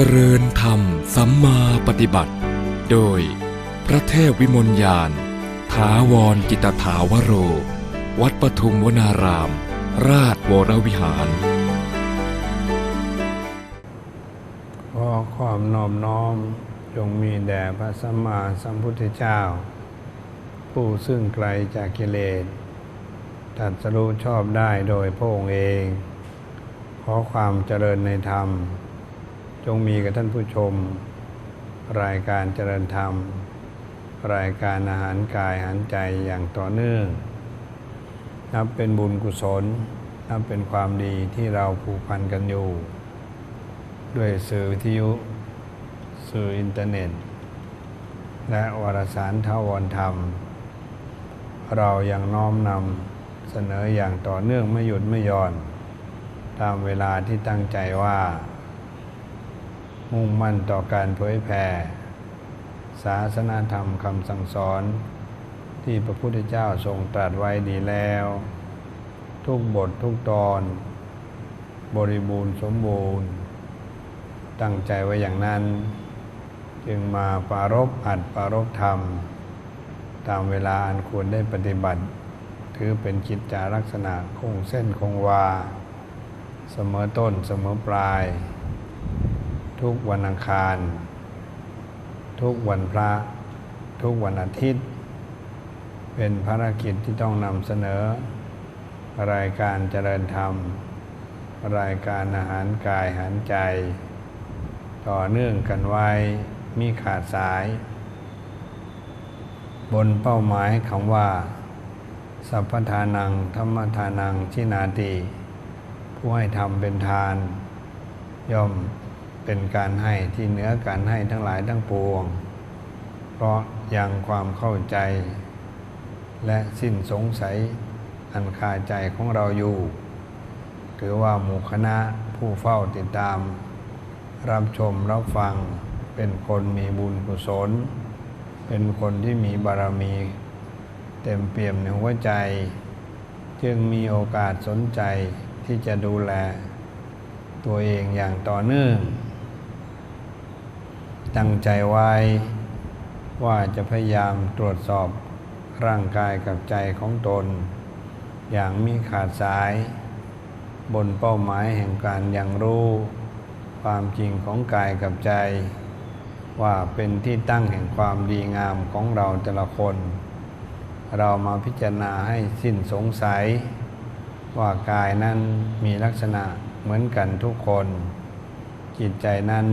จริญธรรมสัมมาปฏิบัติ โดย พระเทพวิมลยานถาวรกิตถาวโร วัดปทุมวนาราม ราชวรวิหาร ขอความนอบน้อมจงมีแด่พระสัมมาสัมพุทธเจ้า ผู้ซึ่งไกลจากกิเลสตรัสรู้ชอบได้โดยพระองค์เอง ขอความเจริญในธรรม จงมีกับท่านผู้ชม รายการเจริญธรรม รายการอาหารกายอาหารใจอย่างต่อเนื่อง นับเป็นบุญกุศล นับเป็นความดีที่เราผูกพันกันอยู่ ด้วยสื่อวิทยุ สื่ออินเทอร์เน็ต และวารสารทาวรธรรม เรายังน้อมนำเสนออย่างต่อเนื่องไม่หยุดไม่หย่อน ตามเวลาที่ตั้งใจว่า มุ่งมั่นต่อการเผยแผ่ศาสนาธรรมคำสั่งสอน ที่พระพุทธเจ้าทรงตรัสไว้ดีแล้ว ทุกบททุกตอน บริบูรณ์สมบูรณ์ ตั้งใจไว้อย่างนั้น จึงมาปารบอัดปารบธรรม ตามเวลาอันควรได้ปฏิบัติ ถือเป็นกิจจาลักษณะคงเส้นคงวา เสมอต้นเสมอปลาย ทุกวันอังคาร ทุกวันพระ ทุกวันอาทิตย์ เป็นภารกิจที่ต้องนำเสนอ รายการเจริญธรรม รายการอาหารกายอาหารใจ ต่อเนื่องกันไว้มีขาดสาย บนเป้าหมายคำว่า สัพพทานังธรรมทานังชินาติ ผู้ให้ทำเป็นทาน ย่อม เป็นการให้ที่เหนือการให้ทั้งหลายทั้งปวง เพราะยังความเข้าใจ และสิ้นสงสัยอันคาใจของเราอยู่ถือว่าหมู่คณะผู้เฝ้าติดตาม รับชมรับฟังเป็นคนมีบุญกุศล เป็นคนที่มีบารมี เต็มเปี่ยมในหัวใจ จึงมีโอกาสสนใจที่จะดูแล ตัวเองอย่างต่อเนื่อง ตั้งใจไว้ ว่าจะพยายามตรวจสอบร่างกายกับใจของตน อย่างมีขาดสาย บนเป้าหมายแห่งการยังรู้ ความจริงของกายกับใจ ว่าเป็นที่ตั้งแห่งความดีงามของเราแต่ละคน เรามาพิจารณาให้สิ้นสงสัย ว่ากายนั้นมีลักษณะเหมือนกันทุกคน จิตใจนั้น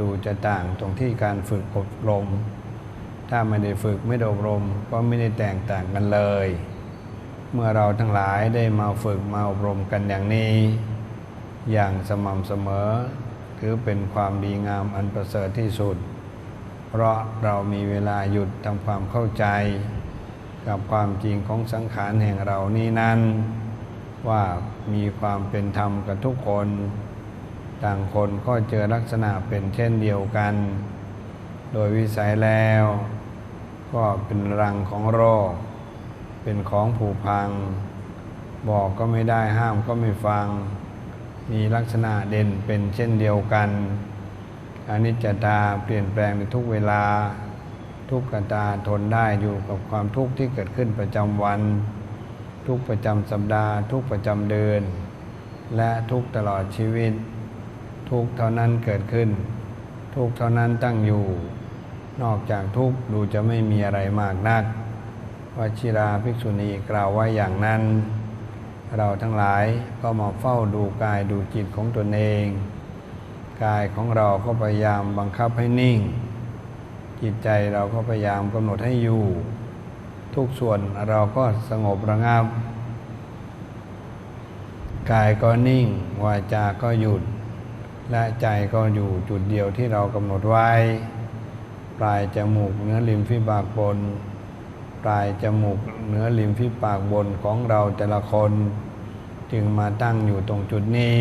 ดูจะต่างตรงที่การฝึกอบรม ถ้าไม่ได้ฝึกไม่ได้อบรม ก็ไม่ได้แตกต่างกันเลย เมื่อเราทั้งหลายได้มาฝึกมาอบรมกันอย่างนี้ อย่างสม่ำเสมอ ถือเป็นความดีงามอันประเสริฐที่สุด เพราะเรามีเวลาหยุดทำความเข้าใจ กับความจริงของสังขารแห่งเรานี้นั้น ว่ามีความเป็นธรรมกับทุกคน ต่างคนก็เจอลักษณะเป็นเช่นเดียวกัน โดยวิสัยแล้ว ก็เป็นรังของโรค เป็นของผูพัง บอกก็ไม่ได้ห้ามก็ไม่ฟัง มีลักษณะเด่นเป็นเช่นเดียวกันอนิจจตาเปลี่ยนแปลงในทุกเวลา ทุกขตาทนได้อยู่กับความทุกข์ที่เกิดขึ้นประจำวัน ทุกประจำสัปดาห์ ทุกประจำเดือน และทุกตลอดชีวิต ทุกเท่านั้นเกิดขึ้น ทุกเท่านั้นตั้งอยู่ นอกจากทุกดูจะไม่มีอะไรมากนักวชิราภิกษุณีกล่าวไว้อย่างนั้น เราทั้งหลายก็มาเฝ้าดูกายดูจิตของตนเอง กายของเราก็พยายามบังคับให้นิ่ง จิตใจเราก็พยายามกำหนดให้อยู่ ทุกส่วนเราก็สงบระงับ กายก็นิ่ง วาจาก็หยุด และใจก็อยู่จุดเดียวที่เรากำหนดไว้ ปลายจมูกเนื้อริมฝีปากบน ปลายจมูกเนื้อริมฝีปากบนของเราแต่ละคน จึงมาตั้งอยู่ตรงจุดนี้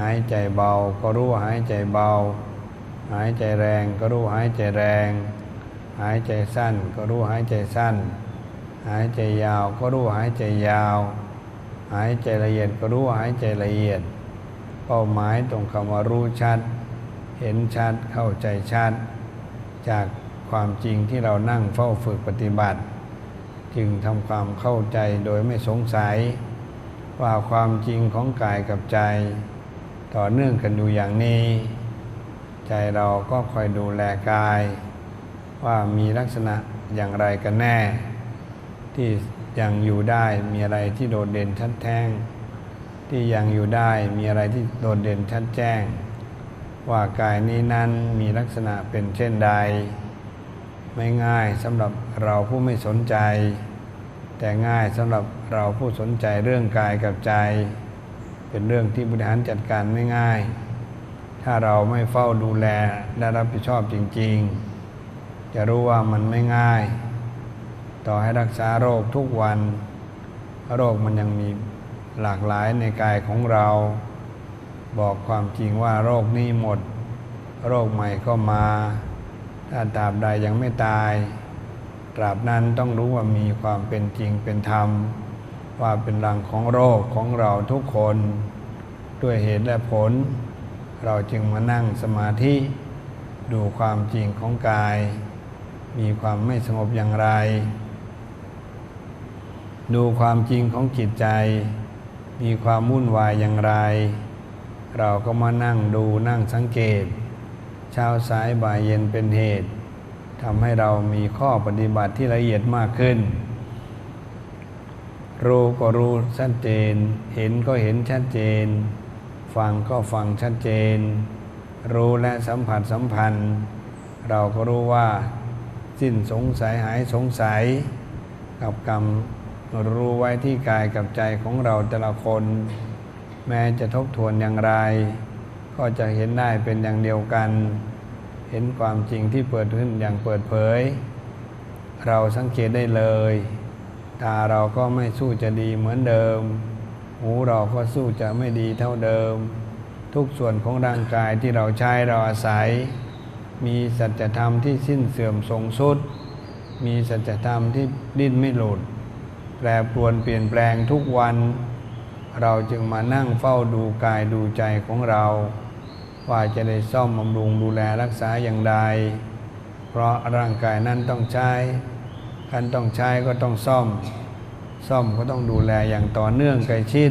หายใจเบาก็รู้หายใจเบา หายใจแรงก็รู้หายใจแรง หายใจสั้นก็รู้หายใจสั้น หายใจยาวก็รู้หายใจยาว หายใจละเอียดก็รู้หายใจละเอียด เป้าหมายตรงคำว่ารู้ชัด เห็นชัดเข้าใจชัด จากความจริงที่เรานั่งเฝ้าฝึกปฏิบัติ จึงทำความเข้าใจโดยไม่สงสัย ว่าความจริงของกายกับใจ ต่อเนื่องกันอยู่อย่างนี้ ใจเราก็คอยดูแลกาย ว่ามีลักษณะอย่างไรกันแน่ ที่ยังอยู่ได้มีอะไรที่โดดเด่นชัดแท้ง ที่ยังอยู่ได้มีอะไรที่โดดเด่นชัดแจ้ง ว่ากายนี้นั้นมีลักษณะเป็นเช่นใด ไม่ง่ายสำหรับเราผู้ไม่สนใจ แต่ง่ายสำหรับเราผู้สนใจเรื่องกายกับใจ เป็นเรื่องที่บริหารจัดการไม่ง่าย ถ้าเราไม่เฝ้าดูแลและรับผิดชอบจริง ๆ จะรู้ว่ามันไม่ง่าย ต่อให้รักษาโรคทุกวัน โรคมันยังมี หลากหลายในกายของเรา บอกความจริงว่าโรคนี้หมด โรคใหม่ก็มา ถ้าตราบใดยังไม่ตาย ตราบนั้นต้องรู้ว่ามีความเป็นจริงเป็นธรรม ว่าเป็นรังของโรคของเราทุกคน ด้วยเหตุและผล เราจึงมานั่งสมาธิ ดูความจริงของกาย มีความไม่สงบอย่างไร ดูความจริงของจิตใจ มีความวุ่นวายอย่างไร เราก็มานั่งดูนั่งสังเกต เช้าสายบ่ายเย็นเป็นเหตุทำให้เรามีข้อปฏิบัติที่ละเอียดมากขึ้น รู้ก็รู้ชัดเจน เห็นก็เห็นชัดเจน ฟังก็ฟังชัดเจน รู้และสัมผัสสัมพันธ์ เราก็รู้ว่า สิ้นสงสัยหายสงสัย กับกรรม รู้ไว้ที่กายกับใจของเราแต่ละคน แม้จะทบทวนอย่างไร ก็จะเห็นได้เป็นอย่างเดียวกัน เห็นความจริงที่เปิดขึ้นอย่างเปิดเผย เราสังเกตได้เลยตาเราก็ไม่สู้จะดีเหมือนเดิม หูเราก็สู้จะไม่ดีเท่าเดิม ทุกส่วนของร่างกายที่เราใช้เราอาศัย มีสัจธรรมที่สิ้นเสื่อมทรงสุด มีสัจธรรมที่ดิ้นไม่หลุด แปรปรวนเปลี่ยนแปลงทุกวัน เราจึงมานั่งเฝ้าดูกายดูใจของเรา ว่าจะได้ซ่อมบำรุงดูแลรักษาอย่างใด เพราะร่างกายนั้นต้องใช้ท่านต้องใช้ก็ต้องซ่อม ซ่อมก็ต้องดูแลอย่างต่อเนื่องใกล้ชิด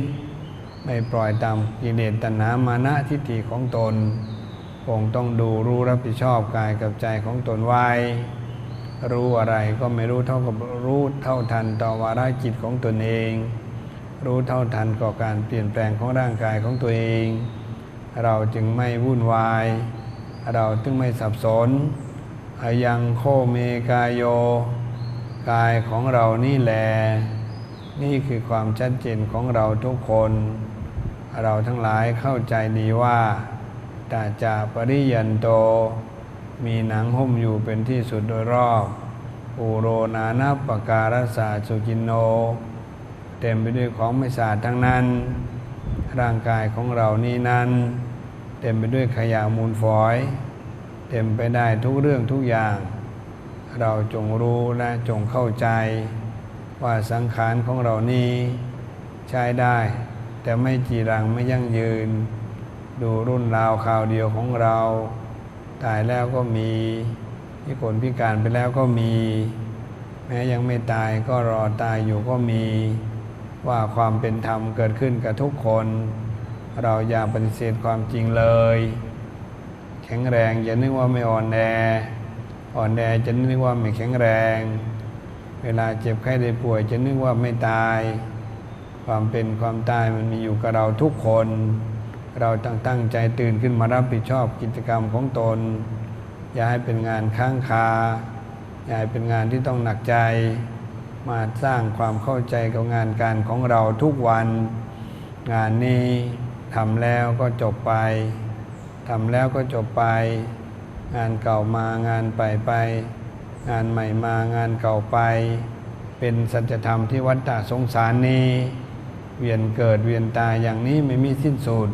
ไม่ปล่อยตามกิเลสตัณหามานะทิฏฐิของตนคงต้องดูรู้รับผิดชอบกายกับใจของตนไว้ รู้อะไรก็ไม่รู้เท่ากับรู้เท่าทันต่อวาระจิตของตนเอง รู้เท่าทันก่อการเปลี่ยนแปลงของร่างกายของตัวเอง เราจึงไม่วุ่นวาย เราจึงไม่สับสนอยังโคเมกายโย กายของเรานี่แหละนี่คือความชัดเจนของเราทุกคน เราทั้งหลายเข้าใจดีว่าตาจาปริยันโต มีหนังหุ้มอยู่เป็นที่สุดโดยรอบอุโรนานาปการสาสุกินโน เต็มไปด้วยของไม่สะอาดทั้งนั้น ร่างกายของเรานี่นั้น เต็มไปด้วยขยะมูลฝอย เต็มไปได้ทุกเรื่องทุกอย่าง เราจงรู้และจงเข้าใจ ว่าสังขารของเรานี้ใช้ได้ แต่ไม่จีรังไม่ยั่งยืน ดูรุ่นราวข่าวเดียวของเรา ตายแล้วก็มีพิกลพิการไปแล้วก็มี แม้ยังไม่ตายก็รอตายอยู่ก็มีว่าความเป็นธรรมเกิดขึ้นกับทุกคน เราอย่าปฏิเสธความจริงเลย แข็งแรงอย่านึกว่าไม่อ่อนแออ่อนแอจะนึกว่าไม่แข็งแรง เวลาเจ็บไข้ได้ป่วยจะนึกว่าไม่ตาย ความเป็นความตายมันมีอยู่กับเราทุกคน เราต้องตั้งใจตื่นขึ้นมารับผิดชอบกิจกรรมของตน อย่าให้เป็นงานค้างคา อย่าให้เป็นงานที่ต้องหนักใจ มาสร้างความเข้าใจกับงานการของเราทุกวัน งานนี้ทำแล้วก็จบไปทำแล้วก็จบไป งานเก่ามางานไปไป งานใหม่มางานเก่าไป เป็นสัจธรรมที่วัฏฏะสงสารนี้ เวียนเกิดเวียนตายอย่างนี้ไม่มีสิ้นสุด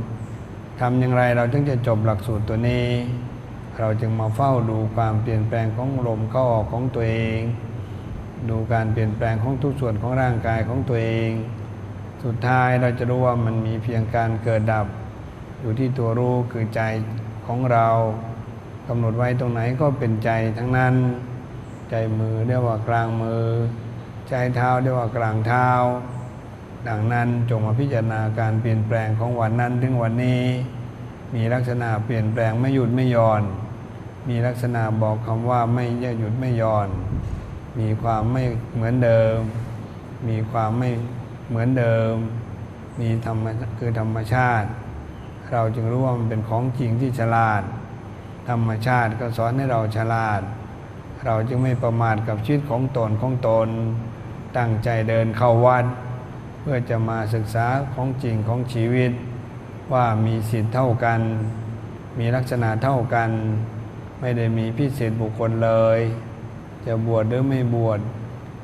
ทำอย่างไรเราถึงจะจบหลักสูตรตัวนี้ เราจึงมาเฝ้าดูความเปลี่ยนแปลงของลมเข้าออกของตัวเอง ดูการเปลี่ยนแปลงของทุกส่วนของร่างกายของตัวเอง สุดท้ายเราจะรู้ว่ามันมีเพียงการเกิดดับ อยู่ที่ตัวรู้คือใจของเรากำหนดไว้ตรงไหนก็เป็นใจทั้งนั้น ใจมือเรียกว่ากลางมือ ใจเท้าเรียกว่ากลางเท้า ดังนั้นจงมาพิจารณาการเปลี่ยนแปลงของวันนั้นถึงวันนี้ มีลักษณะเปลี่ยนแปลงไม่หยุดไม่หย่อน มีลักษณะบอกคำว่าไม่หยุดไม่หย่อน มีความไม่เหมือนเดิม มีความไม่เหมือนเดิม มีธรรมคือธรรมชาติ เราจึงรู้ว่ามันเป็นของจริงที่ฉลาด ธรรมชาติก็สอนให้เราฉลาด เราจึงไม่ประมาทกับชีวิตของตนของตน ตั้งใจเดินเข้าวัด พื่อจะมาศึกษาของจริงของชีวิต ว่ามีสิทธิ์เท่ากัน มีลักษณะเท่ากัน ไม่ได้มีพิเศษบุคคลเลย จะบวชหรือไม่บวช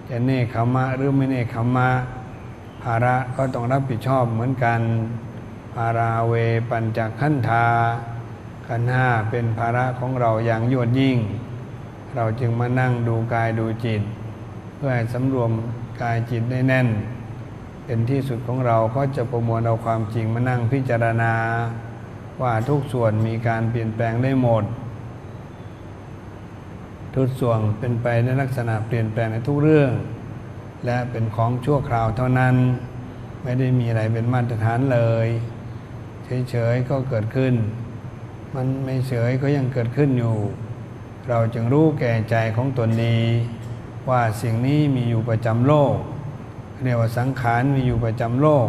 จะเนคขมะหรือไม่เนคขมะภาระก็ต้องรับผิดชอบเหมือนกัน ภาราเวปัญจขันธาขันธ์ห้าเป็นภาระของเราอย่างยวดยิ่ง เราจึงมานั่งดูกายดูจิต เพื่อให้สำรวมกายจิตได้แน่น เป็นที่สุดของเราก็จะประมวลเอาความจริงมานั่งพิจารณา ว่าทุกส่วนมีการเปลี่ยนแปลงได้หมด ทุกส่วนเป็นไปในลักษณะเปลี่ยนแปลงในทุกเรื่อง และเป็นของชั่วคราวเท่านั้น ไม่ได้มีอะไรเป็นมาตรฐานเลย เฉยๆก็เกิดขึ้น มันไม่เฉยก็ยังเกิดขึ้นอยู่ เราจึงรู้แก่ใจของตนนี้ ว่าสิ่งนี้มีอยู่ประจำโลก เรียกว่าสังขารมีอยู่ประจำโลก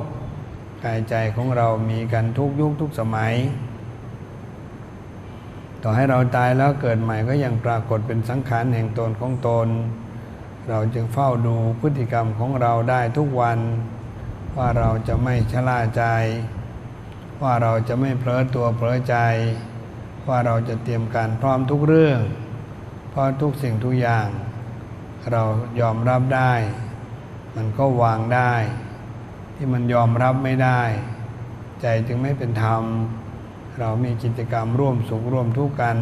กายใจของเรามีกันทุกยุคทุกสมัย ต่อให้เราตายแล้วเกิดใหม่ก็ยังปรากฏเป็นสังขารแห่งตนของตน เราจึงเฝ้าดูพฤติกรรมของเราได้ทุกวัน ว่าเราจะไม่ชะล่าใจ ว่าเราจะไม่เผลอตัวเผลอใจ ว่าเราจะเตรียมการพร้อมทุกเรื่อง เพราะทุกสิ่งทุกอย่าง เรายอมรับได้ มันก็วางได้ ที่มันยอมรับไม่ได้ ใจจึงไม่เป็นธรรม เรามีกิจกรรมร่วมสุขร่วมทุกข์กัน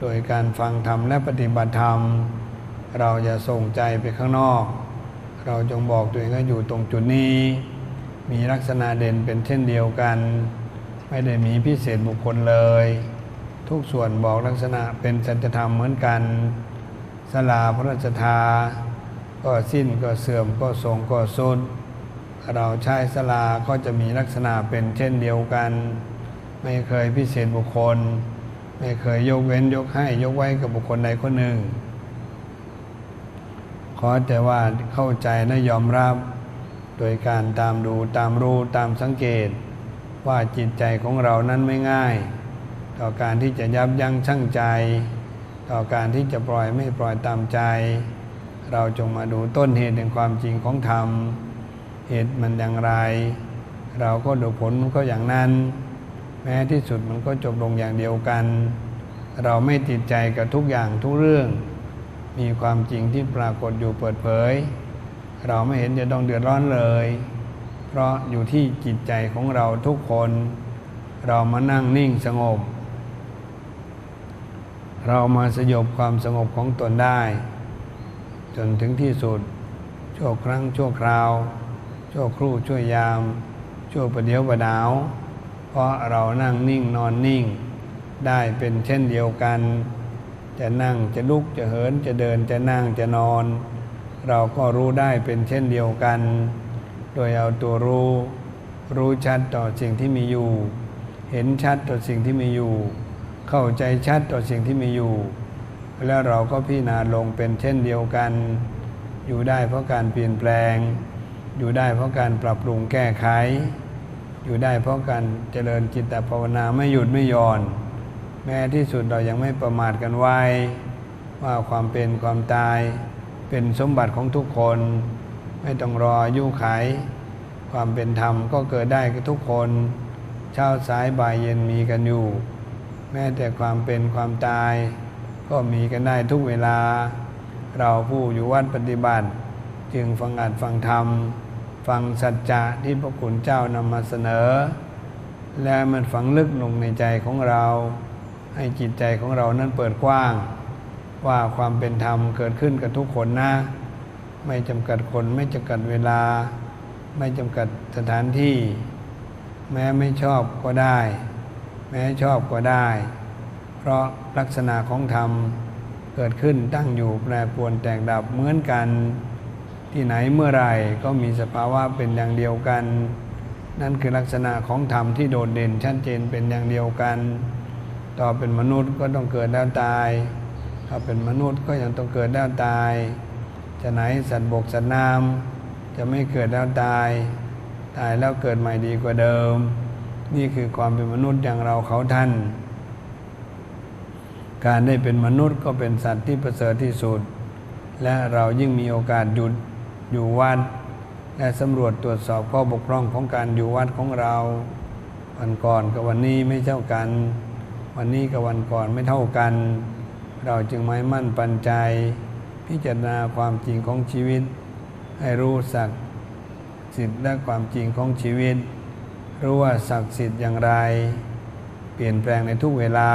โดยการฟังธรรมและปฏิบัติธรรม เราจะส่งใจไปข้างนอก เราจงบอกตัวเองว่าอยู่ตรงจุดนี้ มีลักษณะเด่นเป็นเช่นเดียวกัน ไม่ได้มีพิเศษบุคคลเลย ทุกส่วนบอกลักษณะเป็นสัจธรรมเหมือนกันสลาพระราชทา ก็สิ้นก็เสื่อมก็ทรงก็สุดเราใช้สลาก็จะมีลักษณะเป็นเช่นเดียวกัน ไม่เคยพิเศษบุคคล ไม่เคยยกเว้นยกให้ยกไว้กับบุคคลใดคนหนึ่ง ขอแต่ว่าเข้าใจและยอมรับ โดยการตามดูตามรู้ตามสังเกต ว่าจิตใจของเรานั้นไม่ง่าย ต่อการที่จะยับยั้งชั่งใจ ต่อการที่จะปล่อยไม่ปล่อยตามใจ เราจงมาดูต้นเหตุแห่งความจริงของธรรม เหตุมันอย่างไร เราก็ดูผลมันก็อย่างนั้น แม้ที่สุดมันก็จบลงอย่างเดียวกัน เราไม่ติดใจกับทุกอย่างทุกเรื่อง มีความจริงที่ปรากฏอยู่เปิดเผย เราไม่เห็นจะต้องเดือดร้อนเลย เพราะอยู่ที่จิตใจของเราทุกคน เรามานั่งนิ่งสงบ เรามาสยบความสงบของตนได้ จนถึงที่สุด ชั่วครั้งชั่วคราว ชั่วครู่ชั่วยาม ชั่วประเดียวประดาว เพราะเรานั่งนิ่งนอนนิ่ง ได้เป็นเช่นเดียวกัน จะนั่งจะลุกจะเหินจะเดินจะนั่งจะนอน เราก็รู้ได้เป็นเช่นเดียวกัน โดยเอาตัวรู้ รู้ชัดต่อสิ่งที่มีอยู่ เห็นชัดต่อสิ่งที่มีอยู่ เข้าใจชัดต่อสิ่งที่มีอยู่ แล้วเราก็พิจารณาลงเป็นเช่นเดียวกัน อยู่ได้เพราะการเปลี่ยนแปลง อยู่ได้เพราะการปรับปรุงแก้ไข อยู่ได้เพราะการเจริญจิตตภาวนาไม่หยุดไม่หย่อน แม้ที่สุดเรายังไม่ประมาทกันไว้ ว่าความเป็นความตาย เป็นสมบัติของทุกคน ไม่ต้องรออายุไข ความเป็นธรรมก็เกิดได้กับทุกคนเช้าสายบ่ายเย็นมีกันอยู่ แม้แต่ความเป็นความตาย ก็มีกันได้ทุกเวลา เราผู้อยู่วัดปฏิบัติ จึงฟังอัดฟังธรรม ฟังสัจจะที่พระคุณเจ้านำมาเสนอ และมันฝังลึกลงในใจของเรา ให้จิตใจของเรานั้นเปิดกว้าง ว่าความเป็นธรรมเกิดขึ้นกับทุกคนนะ ไม่จำกัดคนไม่จำกัดเวลา ไม่จำกัดสถานที่ แม้ไม่ชอบก็ได้ แม้ชอบก็ได้ ราะลักษณะของธรรมเกิดขึ้นตั้งอยู่แปรปรวนแตกดับเหมือนกันที่ไหนเมื่อไรก็มีสภาวะเป็นอย่างเดียวกัน นั่นคือลักษณะของธรรมที่โดดเด่นชัดเจนเป็นอย่างเดียวกัน ต่อเป็นมนุษย์ก็ต้องเกิดแล้วตายถ้าเป็นมนุษย์ก็ยังต้องเกิดแล้วตาย จะไหนสัตว์บกสัตว์น้ำจะไม่เกิดแล้วตาย ตายแล้วเกิดใหม่ดีกว่าเดิม นี่คือความเป็นมนุษย์อย่างเราเขาท่าน การได้เป็นมนุษย์ก็เป็นสัตว์ที่ประเสริฐที่สุด และเรายิ่งมีโอกาสหยุดอยู่วัดและสำรวจตรวจสอบข้อบกพร่องของการอยู่วัดของเรา วันก่อนกับวันนี้ไม่เท่ากัน วันนี้กับวันก่อนไม่เท่ากัน เราจึงไม่มั่นปันใจ พิจารณาความจริงของชีวิต ให้รู้สักสิทธิ์และความจริงของชีวิต รู้ว่าศักดิ์สิทธิ์อย่างไร เปลี่ยนแปลงในทุกเวลา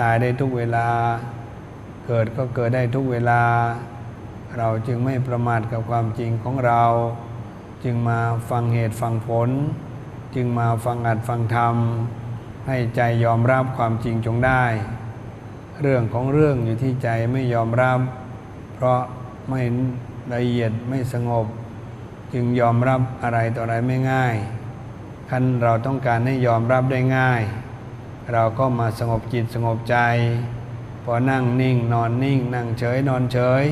ตายได้ทุกเวลา เกิดก็เกิดได้ทุกเวลา เราจึงไม่ประมาทกับความจริงของเรา จึงมาฟังเหตุฟังผล จึงมาฟังอัดฟังธรรม ให้ใจยอมรับความจริงจงได้ เรื่องของเรื่องอยู่ที่ใจไม่ยอมรับ เพราะไม่ละเอียดไม่สงบ จึงยอมรับอะไรต่ออะไรไม่ง่ายคันเราต้องการให้ยอมรับได้ง่าย เราก็มาสงบจิตสงบใจ พอนั่งนิ่งนอนนิ่ง นั่งเฉยนอนเฉย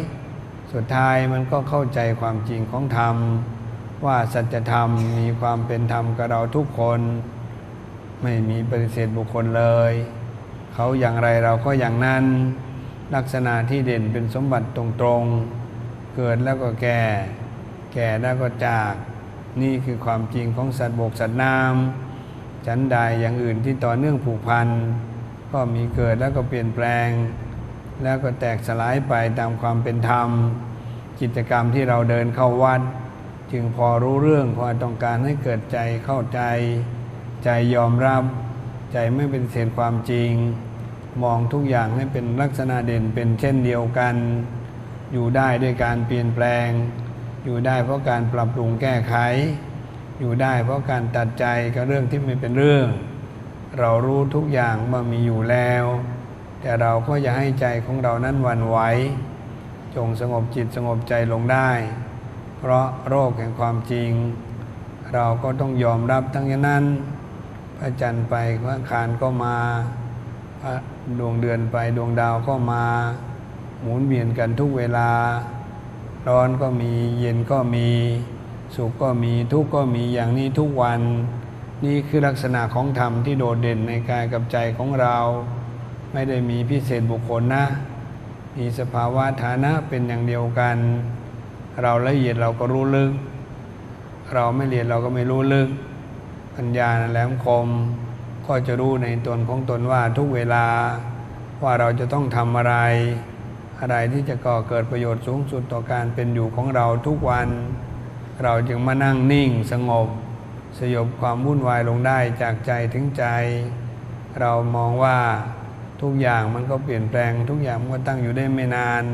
สุดท้ายมันก็เข้าใจความจริงของธรรม ว่าสัจธรรมมีความเป็นธรรมกับเราทุกคน ไม่มีปฏิเสธบุคคลเลย เขาอย่างไรเราก็อย่างนั้น ลักษณะที่เด่นเป็นสมบัติตรงๆ เกิดแล้วก็แก่ แก่แล้วก็จาก นี่คือความจริงของสัตว์บกสัตว์น้ำ ชั้นใดอย่างอื่นที่ต่อเนื่องผูกพันก็มีเกิดแล้วก็เปลี่ยนแปลง แล้วก็แตกสลายไปตามความเป็นธรรม กิจกรรมที่เราเดินเข้าวัด จึงพอรู้เรื่องพอต้องการให้เกิดใจเข้าใจ ใจยอมรับ ใจไม่เป็นเศษความจริง มองทุกอย่างให้เป็นลักษณะเด่นเป็นเช่นเดียวกัน อยู่ได้ด้วยการเปลี่ยนแปลง อยู่ได้เพราะการปรับปรุงแก้ไข อยู่ได้ เพราะการตัดใจกับเรื่องที่ไม่เป็นเรื่อง เรารู้ทุกอย่างว่ามีอยู่แล้ว แต่เราก็อย่าให้ใจของเรานั้นวันไหวจงสงบจิตสงบใจลงได้ เพราะโรคแห่งความจริง เราก็ต้องยอมรับทั้งย่างนั้น พระจันทร์ไปพระคารก็มาพระดวงเดือนไปดวงดาวก็มา หมุนเวียนกันทุกเวลา ร้อนก็มีเย็นก็มี สุขก็มีทุกข์ก็มีอย่างนี้ทุกวัน นี่คือลักษณะของธรรมที่โดดเด่นในกายกับใจของเรา ไม่ได้มีพิเศษบุคคลนะ มีสภาวะฐานะเป็นอย่างเดียวกัน เราละเอียดเราก็รู้ลึก เราไม่ละเอียดเราก็ไม่รู้ลึก ปัญญาแหลมคม ก็จะรู้ในตนของตนว่าทุกเวลาว่าเราจะต้องทำอะไร อะไรที่จะก่อเกิดประโยชน์สูงสุดต่อการเป็นอยู่ของเราทุกวัน เราจึงมานั่งนิ่งสงบ สยบความวุ่นวายลงได้จากใจถึงใจ เรามองว่าทุกอย่างมันก็เปลี่ยนแปลง ทุกอย่างมันก็ตั้งอยู่ได้ไม่นาน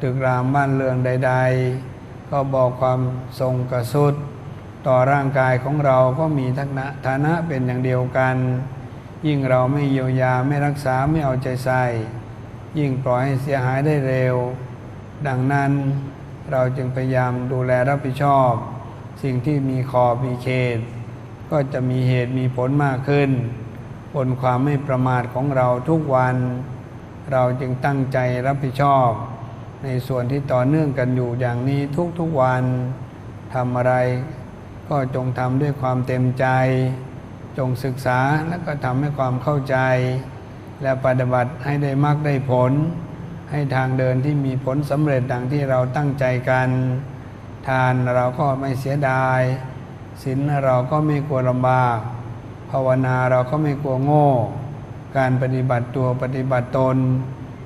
ตึกรามบ้านเรือนใด ๆ ก็บอกความทรงกระสุด ต่อร่างกายของเราก็มีทักษะฐานะเป็นอย่างเดียวกัน ยิ่งเราไม่เยียวยาไม่รักษาไม่เอาใจใส่ ยิ่งปล่อยให้เสียหายได้เร็ว ดังนั้น เราจึงพยายามดูแลรับผิดชอบ สิ่งที่มีขอบมีเขต ก็จะมีเหตุมีผลมากขึ้น บนความไม่ประมาทของเราทุกวัน เราจึงตั้งใจรับผิดชอบ ในส่วนที่ต่อเนื่องกันอยู่อย่างนี้ทุกๆวันทำอะไร ก็จงทำด้วยความเต็มใจ จงศึกษาและก็ทำให้ความเข้าใจ และปฏิบัติให้ได้มากได้ผล ให้ทางเดินที่มีผลสำเร็จดังที่เราตั้งใจกัน ทานเราก็ไม่เสียดายศีลเราก็ไม่กลัวลำบาก ภาวนาเราก็ไม่กลัวโง่ การปฏิบัติตัวปฏิบัติตน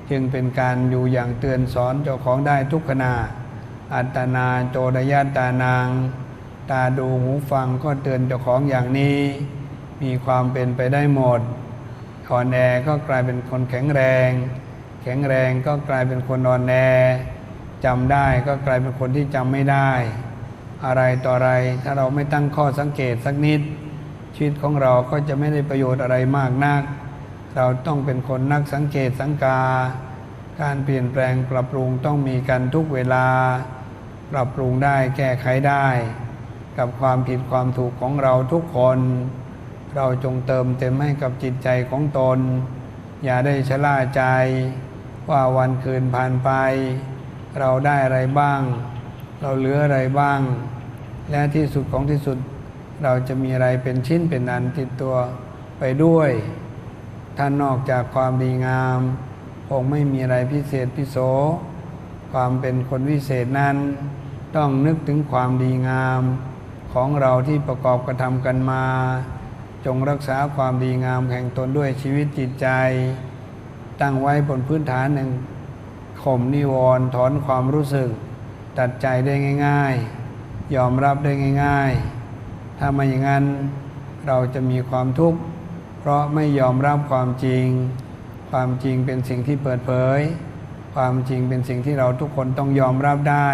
จึงเป็นการอยู่อย่างเตือนสอนเจ้าของได้ทุกขณะอัตตนาโจดยตานาง ตาดูหูฟังก็เตือนเจ้าของอย่างนี้ มีความเป็นไปได้หมดอ่อนแอก็กลายเป็นคนแข็งแรง แข็งแรงก็กลายเป็นคนอ่อนแอจำได้ก็กลายเป็นคนที่จำไม่ได้ อะไรต่ออะไรถ้าเราไม่ตั้งข้อสังเกตสักนิด ชีวิตของเราก็จะไม่ได้ประโยชน์อะไรมากนัก เราต้องเป็นคนนักสังเกตสังกา การเปลี่ยนแปลงปรับปรุงต้องมีกันทุกเวลา ปรับปรุงได้แก้ไขได้ กับความผิดความถูกของเราทุกคน เราจงเติมเต็มให้กับจิตใจของตน อย่าได้ชะล่าใจ ว่าวันคืนผ่านไป เราได้อะไรบ้าง เราเหลืออะไรบ้าง และที่สุดของที่สุดเราจะมีอะไรเป็นชิ้นเป็นอันติดตัวไปด้วยท่านนอกจากความดีงามคงไม่มีอะไรพิเศษพิโส ความเป็นคนวิเศษนั้น ต้องนึกถึงความดีงามของเราที่ประกอบกระทำกันมา จงรักษาความดีงามแห่งตนด้วยชีวิตจิตใจ ตั้งไว้บนพื้นฐานหนึ่งข่มนิวรณ์ถอนความรู้สึก ตัดใจได้ง่าย ๆ ยอมรับได้ง่าย ๆ ถ้าไม่อย่างนั้นเราจะมีความทุกข์เพราะไม่ยอมรับความจริง ความจริงเป็นสิ่งที่เปิดเผย ความจริงเป็นสิ่งที่เราทุกคนต้องยอมรับได้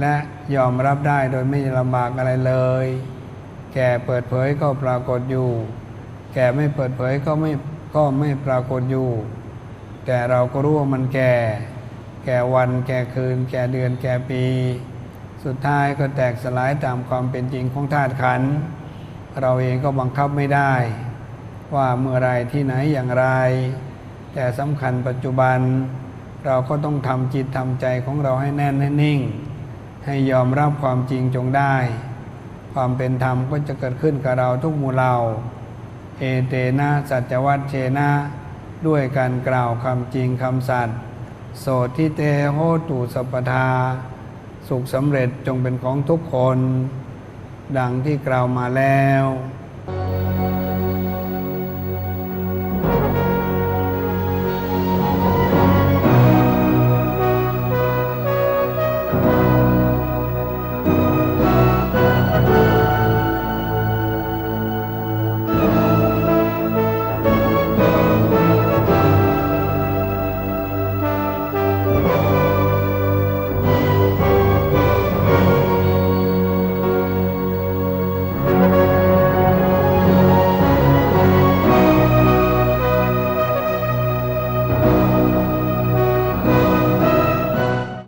และยอมรับได้โดยไม่ลำบากอะไรเลย แก่เปิดเผยก็ปรากฏอยู่ แก่ไม่เปิดเผยก็ไม่ก็ไม่ปรากฏอยู่ แต่เราก็รู้ว่ามันแก่ แก่วันแก่คืน แก่เดือนแก่ปี สุดท้ายก็แตกสลายตามความเป็นจริงของธาตุขันธ์เราเองก็บังคับไม่ได้ ว่าเมื่อไรที่ไหนอย่างไร แต่สำคัญปัจจุบัน เราก็ต้องทำจิตทำใจของเราให้แน่นให้นิ่ง ให้ยอมรับความจริงจงได้ ความเป็นธรรมก็จะเกิดขึ้นกับเราทุกหมู่เรา เอเตนะสัจวัตเชนะ ด้วยการกล่าวคำจริงคำสัตย์โสทิเตโหตุสัพพทา สุขสำเร็จจงเป็นของทุกคน ดังที่กล่าวมาแล้ว